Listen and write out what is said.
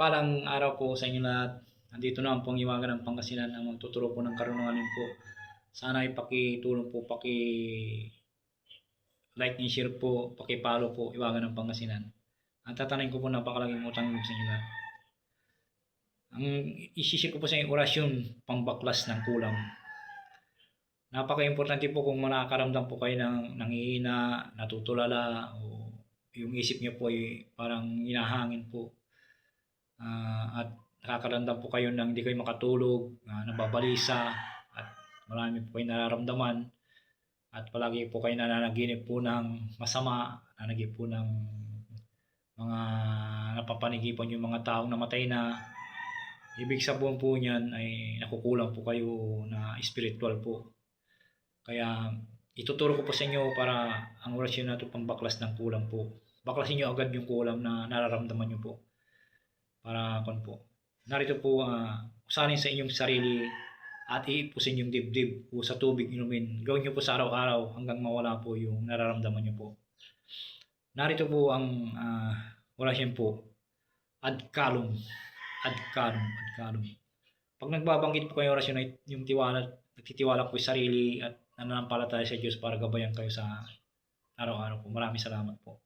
Palang araw po sa inyo lahat. Nandito na ang iwaga ng Pangasinan na magtuturo po ng karunungan po. Sana ay pakitulong po, paki like and share po, paki-follow po iwaga ng Pangasinan. Ang tatanungin ko po napakalaging utang sa inyo lahat. Ang isishare ko po sa inyo orasyon pangbaklas ng kulam. Napaka-importante po kung nakakaramdam po kayo ng nangihina, natutulala, o yung isip niyo po ay parang hinahangin po. At nakakaramdam po kayo ng hindi kayo makatulog, uh, nababalisa, at marami po kayo nararamdaman. At palagi po kayo nananaginip po ng masama, nananaginip po ng mga napapanigipan yung mga taong namatay na ibig sabihin po niyan ay nakukulang po kayo na spiritual po. Kaya ituturo ko po sa inyo para ang orasyon na ito pambaklas ng kulam po. Baklasin nyo agad yung kulam na nararamdaman nyo po. Para kon po. Narito po, uh, usanin sa inyong sarili at iipusin yung dibdib po sa tubig inumin. Gawin nyo po sa araw-araw hanggang mawala po yung nararamdaman nyo po. Narito po ang uh, orasyon po. Ad kalum. Ad kalum. Ad kalum. Pag nagbabanggit po kayo orasyon na yung tiwala, nagtitiwala po sa sarili at nananampalataya sa Diyos para gabayan kayo sa araw-araw po. Maraming salamat po.